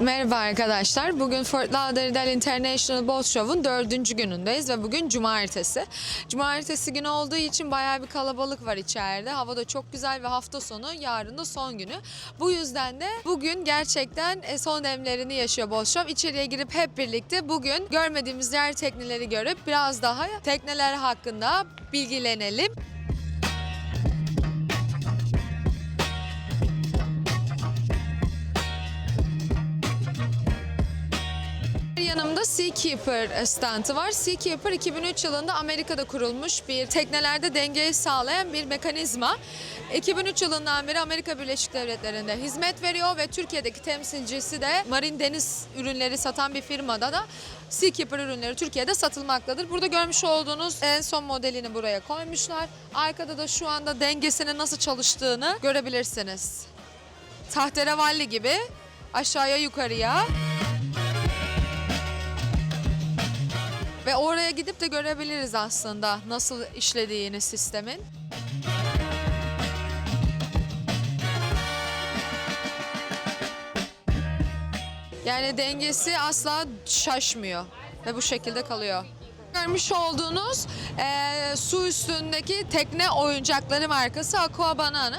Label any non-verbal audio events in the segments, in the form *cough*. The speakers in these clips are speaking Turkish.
Merhaba arkadaşlar. Bugün Fort Lauderdale International Boat Show'un dördüncü günündeyiz ve bugün cumartesi. Cumartesi günü olduğu için bayağı bir kalabalık var içeride. Hava da çok güzel ve hafta sonu yarın da son günü. Bu yüzden de bugün gerçekten e, son demlerini yaşıyor Boat Show. İçeriye girip hep birlikte bugün görmediğimiz diğer tekneleri görüp biraz daha tekneler hakkında bilgilenelim. Yanımda Seakeeper standı var. Seakeeper 2003 yılında Amerika'da kurulmuş bir teknelerde dengeyi sağlayan bir mekanizma. 2003 yılından beri Amerika Birleşik Devletleri'nde hizmet veriyor ve Türkiye'deki temsilcisi de marin deniz ürünleri satan bir firmada da Seakeeper ürünleri Türkiye'de satılmaktadır. Burada görmüş olduğunuz en son modelini buraya koymuşlar. Arkada da şu anda dengesinin nasıl çalıştığını görebilirsiniz. Tahterevalli gibi aşağıya yukarıya Ve oraya gidip de görebiliriz aslında nasıl işlediğini sistemin. Yani dengesi asla şaşmıyor ve bu şekilde kalıyor. Görmüş olduğunuz eee, su üstündeki tekne oyuncakları markası Aqua Banana.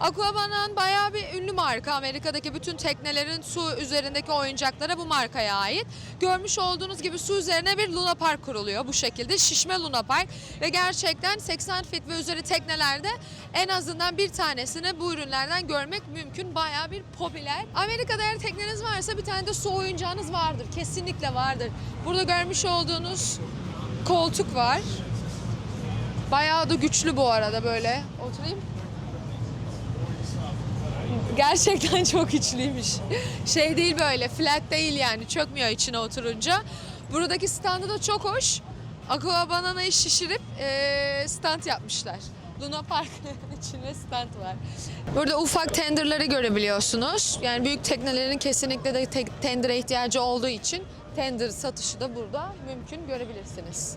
Aqua Banana bayağı bir ünlü marka. Amerika'daki bütün teknelerin su üzerindeki oyuncaklara bu markaya ait. Görmüş olduğunuz gibi su üzerine bir Luna Park kuruluyor bu şekilde. Şişme Luna Park ve gerçekten 80 fit ve üzeri teknelerde en azından bir tanesini bu ürünlerden görmek mümkün. Bayağı bir popüler. Amerika'da eğer tekneniz varsa bir tane de su oyuncağınız vardır. Kesinlikle vardır. Burada görmüş olduğunuz koltuk var. Bayağı da güçlü bu arada böyle. Oturayım. Gerçekten *laughs* çok güçlüymüş. Şey değil böyle flat değil yani çökmüyor içine oturunca. Buradaki standı da çok hoş. Aqua Banana'yı şişirip eee stand yapmışlar. Luna Park *laughs* içinde stand var. Burada ufak tenderları görebiliyorsunuz. Yani büyük teknelerin kesinlikle de te- tendere ihtiyacı olduğu için tender satışı da burada mümkün görebilirsiniz.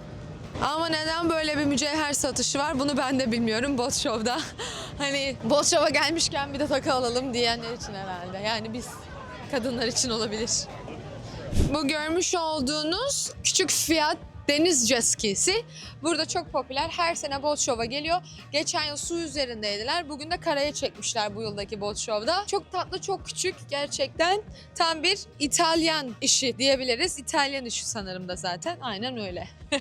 Ama neden böyle bir mücevher satışı var bunu ben de bilmiyorum Bot *laughs* hani Bot gelmişken bir de takı alalım diyenler için herhalde. Yani biz kadınlar için olabilir. Bu görmüş olduğunuz küçük fiyat deniz jet. Burada çok popüler. Her sene Boat Show'a geliyor. Geçen yıl su üzerindeydiler. Bugün de karaya çekmişler bu yıldaki Boat Show'da. Çok tatlı, çok küçük. Gerçekten tam bir İtalyan işi diyebiliriz. İtalyan işi sanırım da zaten. Aynen öyle. *laughs*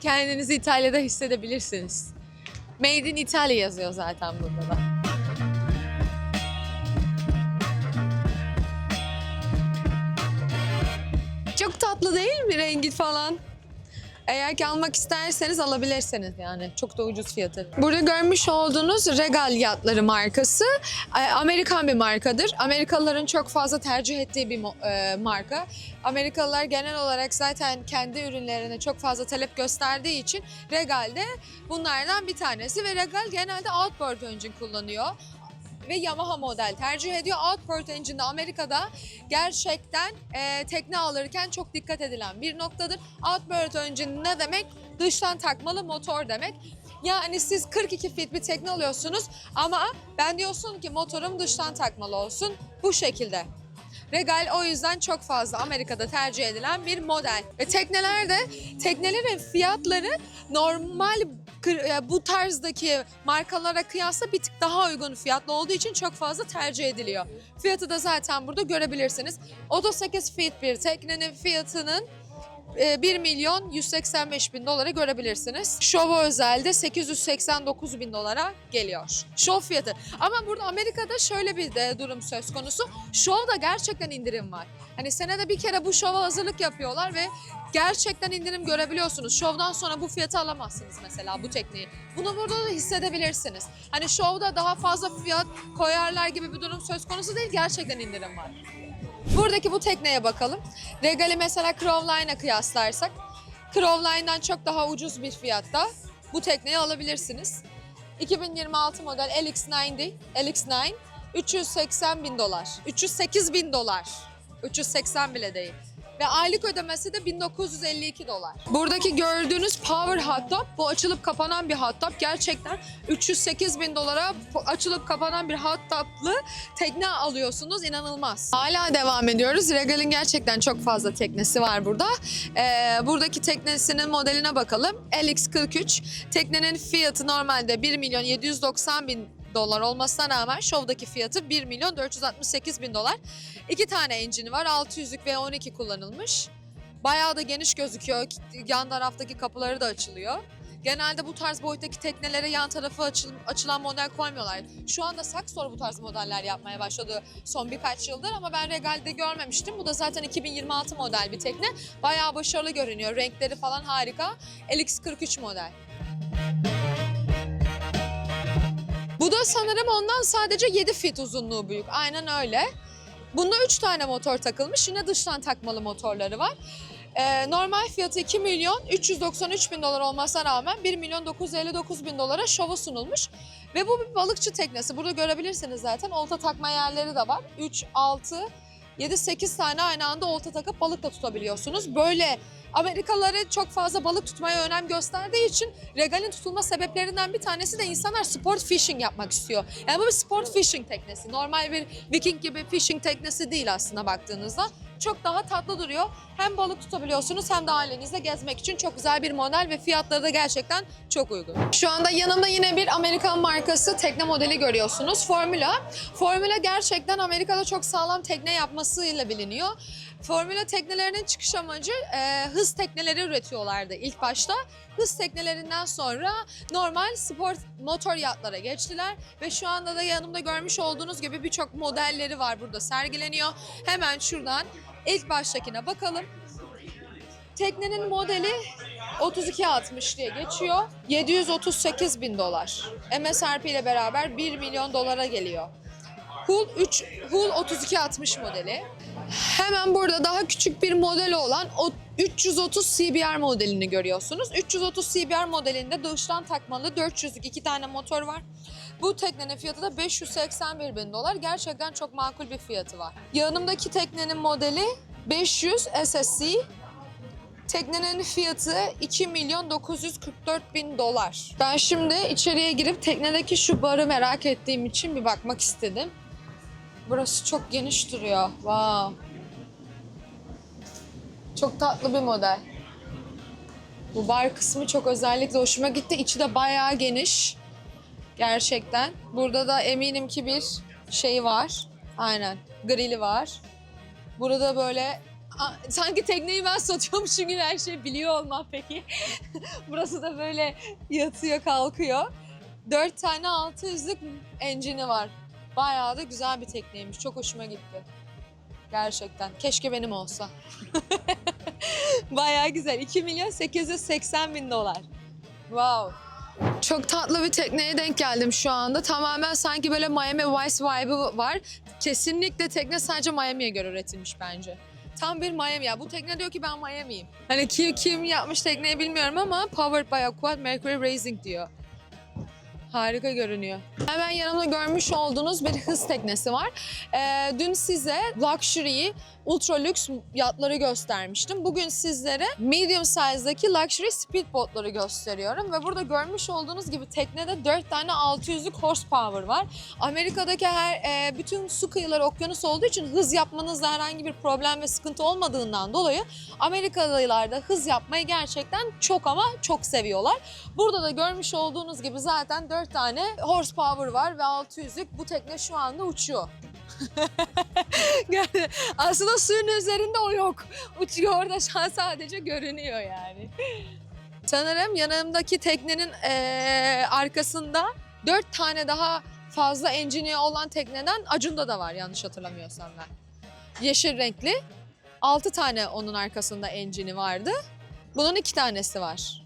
Kendinizi İtalya'da hissedebilirsiniz. Made in Italy yazıyor zaten burada da. Tatlı değil mi rengi falan? Eğer ki almak isterseniz alabilirsiniz yani. Çok da ucuz fiyatı. Burada görmüş olduğunuz Regal yatları markası e, Amerikan bir markadır. Amerikalıların çok fazla tercih ettiği bir e, marka. Amerikalılar genel olarak zaten kendi ürünlerine çok fazla talep gösterdiği için Regal de bunlardan bir tanesi ve Regal genelde outboard engine kullanıyor ve Yamaha model tercih ediyor. Outboard Engine'de Amerika'da gerçekten e, tekne alırken çok dikkat edilen bir noktadır. Outboard Engine ne demek? Dıştan takmalı motor demek. Yani siz 42 fit bir tekne alıyorsunuz ama ben diyorsun ki motorum dıştan takmalı olsun bu şekilde. Regal o yüzden çok fazla Amerika'da tercih edilen bir model. Ve teknelerde teknelerin fiyatları normal bu tarzdaki markalara kıyasla bir tık daha uygun fiyatlı olduğu için çok fazla tercih ediliyor. Fiyatı da zaten burada görebilirsiniz. 38 feet bir teknenin fiyatının 1 milyon 185 bin dolara görebilirsiniz. Şova özelde 889 bin dolara geliyor. Şov fiyatı. Ama burada Amerika'da şöyle bir de durum söz konusu. Şovda gerçekten indirim var. Hani senede bir kere bu şova hazırlık yapıyorlar ve gerçekten indirim görebiliyorsunuz. Şovdan sonra bu fiyatı alamazsınız mesela bu tekneyi. Bunu burada da hissedebilirsiniz. Hani şovda daha fazla fiyat koyarlar gibi bir durum söz konusu değil. Gerçekten indirim var. Buradaki bu tekneye bakalım. Regal'i mesela Crowline'a kıyaslarsak Crowline'dan çok daha ucuz bir fiyatta bu tekneyi alabilirsiniz. 2026 model LX90, LX9 380 bin dolar. 308 bin dolar. 380 bile değil. Ve aylık ödemesi de 1952 dolar. Buradaki gördüğünüz Power Hot Top bu açılıp kapanan bir hot top. Gerçekten 308 bin dolara açılıp kapanan bir hot top'lı tekne alıyorsunuz. İnanılmaz. Hala devam ediyoruz. Regal'in gerçekten çok fazla teknesi var burada. Ee, buradaki teknesinin modeline bakalım. LX43. Teknenin fiyatı normalde 1 milyon 790 bin dolar olmasına rağmen şovdaki fiyatı 1 milyon 468 bin dolar. İki tane enjini var. 600'lük ve 12 kullanılmış. Bayağı da geniş gözüküyor. Yan taraftaki kapıları da açılıyor. Genelde bu tarz boyuttaki teknelere yan tarafı açıl- açılan model koymuyorlar. Şu anda Saxor bu tarz modeller yapmaya başladı son birkaç yıldır ama ben Regal'de görmemiştim. Bu da zaten 2026 model bir tekne. Bayağı başarılı görünüyor. Renkleri falan harika. LX43 model. Bu da sanırım ondan sadece 7 fit uzunluğu büyük. Aynen öyle. Bunda 3 tane motor takılmış. Yine dıştan takmalı motorları var. Ee, normal fiyatı 2 milyon 393 bin dolar olmasına rağmen 1 milyon 959 bin dolara şova sunulmuş. Ve bu bir balıkçı teknesi. Burada görebilirsiniz zaten. Olta takma yerleri de var. 3, 6, 7, 8 tane aynı anda olta takıp balık da tutabiliyorsunuz. Böyle Amerikalıları çok fazla balık tutmaya önem gösterdiği için Regal'in tutulma sebeplerinden bir tanesi de insanlar sport fishing yapmak istiyor. Yani bu bir sport fishing teknesi. Normal bir viking gibi fishing teknesi değil aslında baktığınızda. Çok daha tatlı duruyor. Hem balık tutabiliyorsunuz hem de ailenizle gezmek için çok güzel bir model ve fiyatları da gerçekten çok uygun. Şu anda yanımda yine bir Amerikan markası tekne modeli görüyorsunuz. Formula. Formula gerçekten Amerika'da çok sağlam tekne yapmasıyla biliniyor. Formula teknelerinin çıkış amacı e, hız tekneleri üretiyorlardı ilk başta. Hız teknelerinden sonra normal spor motor yatlara geçtiler ve şu anda da yanımda görmüş olduğunuz gibi birçok modelleri var burada sergileniyor. Hemen şuradan ilk baştakine bakalım. Teknenin modeli 3260 diye geçiyor. 738 bin dolar. MSRP ile beraber 1 milyon dolara geliyor. Hull 3 Hull 3260 modeli. Hemen burada daha küçük bir model olan o 330 CBR modelini görüyorsunuz. 330 CBR modelinde dıştan takmalı 400'lük iki tane motor var. Bu teknenin fiyatı da 581 bin dolar. Gerçekten çok makul bir fiyatı var. Yanımdaki teknenin modeli 500 SSC. Teknenin fiyatı 2 milyon 944 bin dolar. Ben şimdi içeriye girip teknedeki şu barı merak ettiğim için bir bakmak istedim. Burası çok geniş duruyor. Wow. Çok tatlı bir model. Bu bar kısmı çok özellikle hoşuma gitti. İçi de bayağı geniş. Gerçekten. Burada da eminim ki bir şey var. Aynen. Grili var. Burada böyle sanki tekneyi ben *laughs* satıyormuşum gibi her şeyi biliyor olmam peki. *laughs* Burası da böyle yatıyor kalkıyor. Dört tane 600'lük engine'i var. Bayağı da güzel bir tekneymiş. Çok hoşuma gitti. Gerçekten. Keşke benim olsa. *laughs* Bayağı güzel. 2 milyon 880 bin dolar. Wow. Çok tatlı bir tekneye denk geldim şu anda. Tamamen sanki böyle Miami Vice vibe'ı var. Kesinlikle tekne sadece Miami'ye göre üretilmiş bence. Tam bir Miami ya. Bu tekne diyor ki ben Miami'yim. Hani kim, kim yapmış tekneyi bilmiyorum ama Powered by Aquat Mercury Racing diyor. Harika görünüyor. Hemen yanımda görmüş olduğunuz bir hız teknesi var. Ee, dün size luxury, ultra lüks yatları göstermiştim. Bugün sizlere medium size'daki luxury speedboatları gösteriyorum. Ve burada görmüş olduğunuz gibi teknede 4 tane 600'lük horsepower var. Amerika'daki her e, bütün su kıyıları okyanus olduğu için hız yapmanızda herhangi bir problem ve sıkıntı olmadığından dolayı Amerikalılar da hız yapmayı gerçekten çok ama çok seviyorlar. Burada da görmüş olduğunuz gibi zaten 4 tane horsepower var ve 600'lük bu tekne şu anda uçuyor. *laughs* Aslında suyun üzerinde o yok. Uçuyor orada şu an sadece görünüyor yani. Sanırım yanımdaki teknenin eee, arkasında 4 tane daha fazla engine'i olan tekneden Acun'da da var yanlış hatırlamıyorsam ben. Yeşil renkli. 6 tane onun arkasında engine'i vardı. Bunun 2 tanesi var.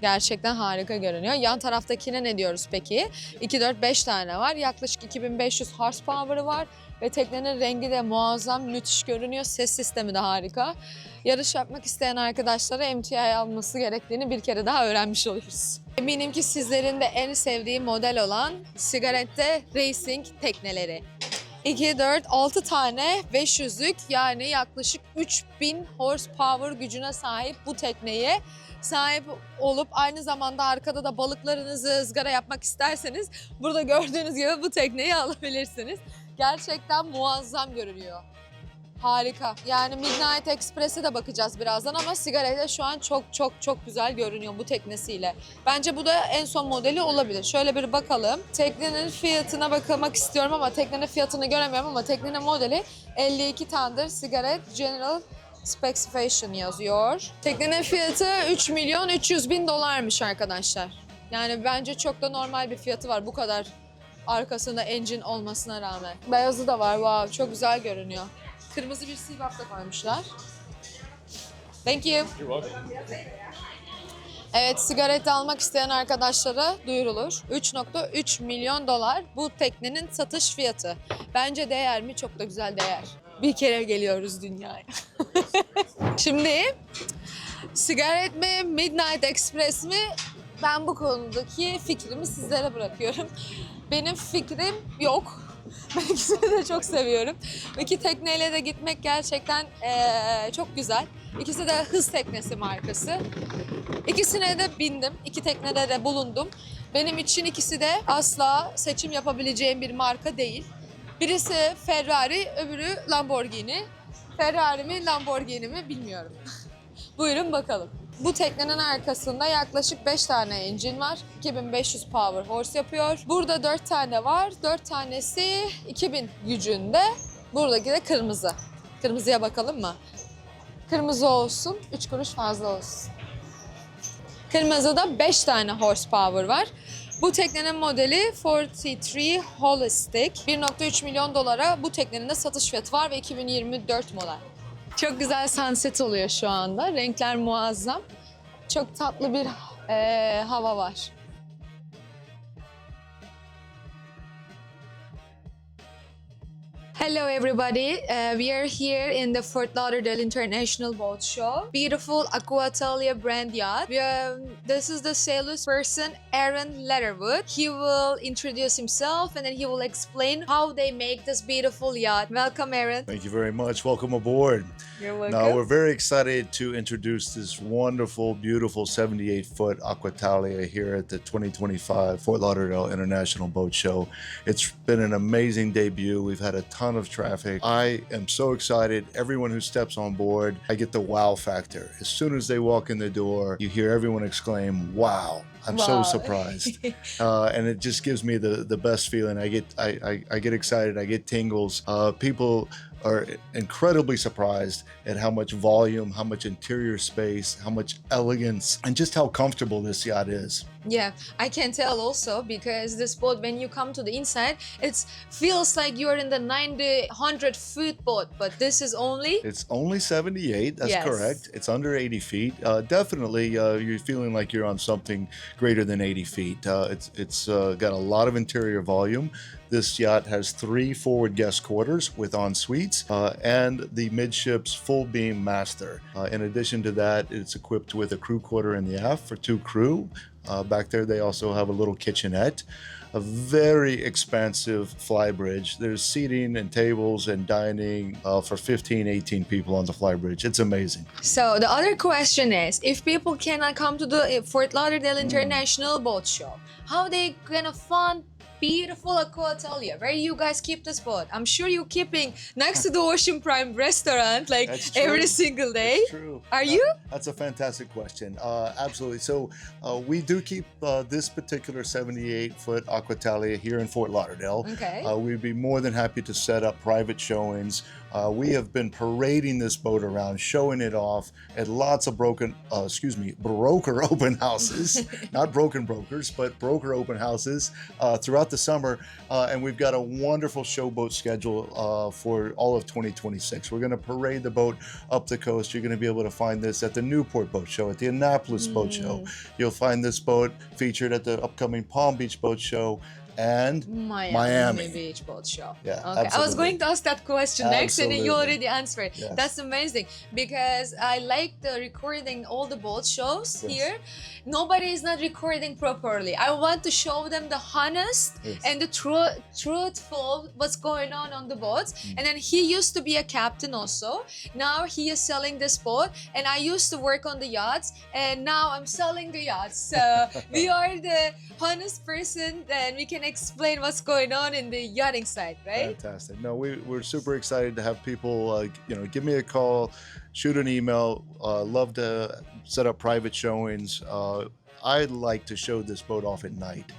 Gerçekten harika görünüyor. Yan taraftakine ne diyoruz peki? 2, 4, 5 tane var. Yaklaşık 2500 horsepower'ı var. Ve teknenin rengi de muazzam, müthiş görünüyor. Ses sistemi de harika. Yarış yapmak isteyen arkadaşlara MTI alması gerektiğini bir kere daha öğrenmiş oluruz. Eminim ki sizlerin de en sevdiği model olan Sigarette Racing tekneleri. 2, 4, 6 tane 500'lük yani yaklaşık 3000 horsepower gücüne sahip bu tekneye sahip olup aynı zamanda arkada da balıklarınızı ızgara yapmak isterseniz burada gördüğünüz gibi bu tekneyi *laughs* alabilirsiniz. Gerçekten muazzam görünüyor. Harika. Yani Midnight Express'e de bakacağız birazdan ama sigarayla şu an çok çok çok güzel görünüyor bu teknesiyle. Bence bu da en son modeli olabilir. Şöyle bir bakalım. Teknenin fiyatına bakmak istiyorum ama teknenin fiyatını göremiyorum ama teknenin modeli 52 Thunder Cigarette General Specification yazıyor. Teknenin fiyatı 3 milyon 300 bin dolarmış arkadaşlar. Yani bence çok da normal bir fiyatı var bu kadar arkasında engine olmasına rağmen. Beyazı da var wow çok güzel görünüyor. Kırmızı bir sivap da koymuşlar. Thank you. Evet sigaret almak isteyen arkadaşlara duyurulur. 3.3 milyon dolar bu teknenin satış fiyatı. Bence değer mi? Çok da güzel değer. Bir kere geliyoruz dünyaya. *laughs* Şimdi sigaret mi, Midnight Express mi? Ben bu konudaki fikrimi sizlere bırakıyorum. Benim fikrim yok. *laughs* Ben ikisini de çok seviyorum. İki tekneyle de gitmek gerçekten eee, çok güzel. İkisi de hız teknesi markası. İkisine de bindim. İki teknede de bulundum. Benim için ikisi de asla seçim yapabileceğim bir marka değil. Birisi Ferrari, öbürü Lamborghini. Ferrari mi, Lamborghini mi bilmiyorum. *laughs* Buyurun bakalım. Bu teknenin arkasında yaklaşık 5 tane engine var. 2500 power horse yapıyor. Burada 4 tane var. 4 tanesi 2000 gücünde. Buradaki de kırmızı. Kırmızıya bakalım mı? Kırmızı olsun, 3 kuruş fazla olsun. Kırmızıda 5 tane horsepower var. Bu teknenin modeli 43 Holistic. 1.3 milyon dolara bu teknenin de satış fiyatı var ve 2024 model. Çok güzel sunset oluyor şu anda. Renkler muazzam. Çok tatlı bir eee, hava var. Hello, everybody. Uh, we are here in the Fort Lauderdale International Boat Show. Beautiful Aquatalia brand yacht. We, um, this is the salesperson, Aaron Letterwood. He will introduce himself and then he will explain how they make this beautiful yacht. Welcome, Aaron. Thank you very much. Welcome aboard. You're welcome. Now, we're very excited to introduce this wonderful, beautiful 78 foot Aquatalia here at the 2025 Fort Lauderdale International Boat Show. It's been an amazing debut. We've had a ton of traffic. I am so excited. Everyone who steps on board, I get the wow factor. As soon as they walk in the door, you hear everyone exclaim, wow. I'm Wow. so *laughs* surprised. uh, and it just gives me the the best feeling. I get I, I, I get excited. I get tingles. Uh, people are incredibly surprised at how much volume, how much interior space, how much elegance, and just how comfortable this yacht is. Yeah, I can tell also because the boat, when you come to the inside, it feels like you're in the 90, 100 foot boat, but this is only It's only 78. That's Yes. correct. It's under 80 feet. Uh, definitely, uh, you're feeling like you're on something greater than 80 feet. Uh, it's it's uh, got a lot of interior volume. This yacht has three forward guest quarters with en suites uh, and the midships full beam master. Uh, in addition to that, it's equipped with a crew quarter in the aft for two crew. Uh, back there, they also have a little kitchenette a very expansive fly bridge. There's seating and tables and dining uh, for 15, 18 people on the fly bridge. It's amazing. So the other question is, if people cannot come to the uh, Fort Lauderdale International Boat Show, how they gonna fund beautiful Aquatalia? Where you guys keep this boat? I'm sure you're keeping next to the Ocean Prime restaurant like That's true. every single day. It's true. Are That- you? That's a fantastic question. Uh, absolutely. So uh, we do keep uh, this particular 78 foot Aquatalia here in Fort Lauderdale. Okay. Uh, we'd be more than happy to set up private showings. Uh, we have been parading this boat around, showing it off at lots of broken, uh, excuse me, broker *laughs* open houses, *laughs* not broken brokers, but broker open houses uh, throughout the summer. Uh, and we've got a wonderful showboat schedule uh, for all of 2026. We're going to parade the boat up the coast. You're going to be able to find this at the Newport Boat Show, at the Annapolis Boat Show. You'll find this boat featured at the upcoming Palm Beach Boat Show. And Miami, Miami. Beach Boat Show. Yeah, Okay. I was absolutely. going to ask that question next, and you Absolutely. already answered. Yes. That's amazing because I like the recording all the boat shows Yes. here. Nobody is not recording properly. I want to show them the honest Yes. and the tru- truthful what's going on on the boats. Mm. And then he used to be a captain also. Now he is selling this boat, and I used to work on the yachts, and now I'm selling the yachts. So *laughs* we are the honest person, and we can explain what's going on in the yachting side, right? Fantastic. No, we, we're super excited to have people, uh, you know, give me a call, shoot an email. Uh, love to set up private showings. Uh, I like to show this boat off at night.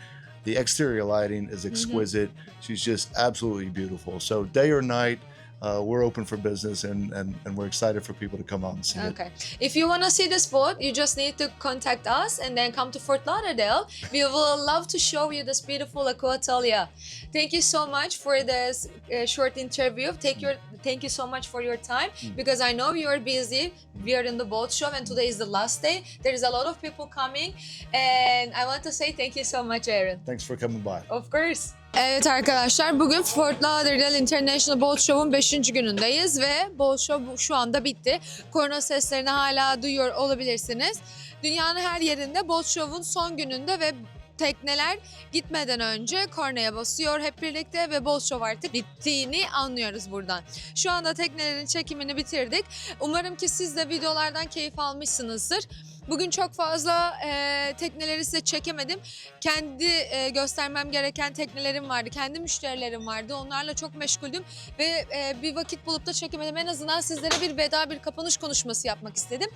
The exterior lighting is exquisite. She's just absolutely beautiful. So day or night, uh, we're open for business and, and, and we're excited for people to come out and see it. Okay. If you want to see this boat, you just need to contact us and then come to Fort Lauderdale. We will love to show you this beautiful Aquatalia. Thank you so much for this uh, short interview. Take your thank you so much for your time because I know you are busy. We are in the boat show and today is the last day. There is a lot of people coming and I want to say thank you so much Aaron. Thanks for coming by. Of course. Evet arkadaşlar bugün Fort Lauderdale International Boat Show'un 5. günündeyiz ve Boat Show şu anda bitti. Korna seslerini hala duyuyor olabilirsiniz. Dünyanın her yerinde Boat Show'un son gününde ve tekneler gitmeden önce kornaya basıyor hep birlikte ve Boat Show artık bittiğini anlıyoruz buradan. Şu anda teknelerin çekimini bitirdik. Umarım ki siz de videolardan keyif almışsınızdır. Bugün çok fazla e, tekneleri size çekemedim kendi e, göstermem gereken teknelerim vardı, kendi müşterilerim vardı. Onlarla çok meşguldüm ve e, bir vakit bulup da çekemedim. En azından sizlere bir veda, bir kapanış konuşması yapmak istedim.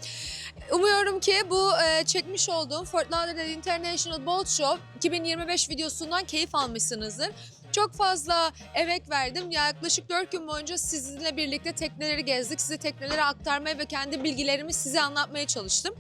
Umuyorum ki bu e, çekmiş olduğum Fort Lauderdale International Boat Show 2025 videosundan keyif almışsınızdır. Çok fazla emek verdim. Yaklaşık 4 gün boyunca sizinle birlikte tekneleri gezdik. Size tekneleri aktarmaya ve kendi bilgilerimi size anlatmaya çalıştım.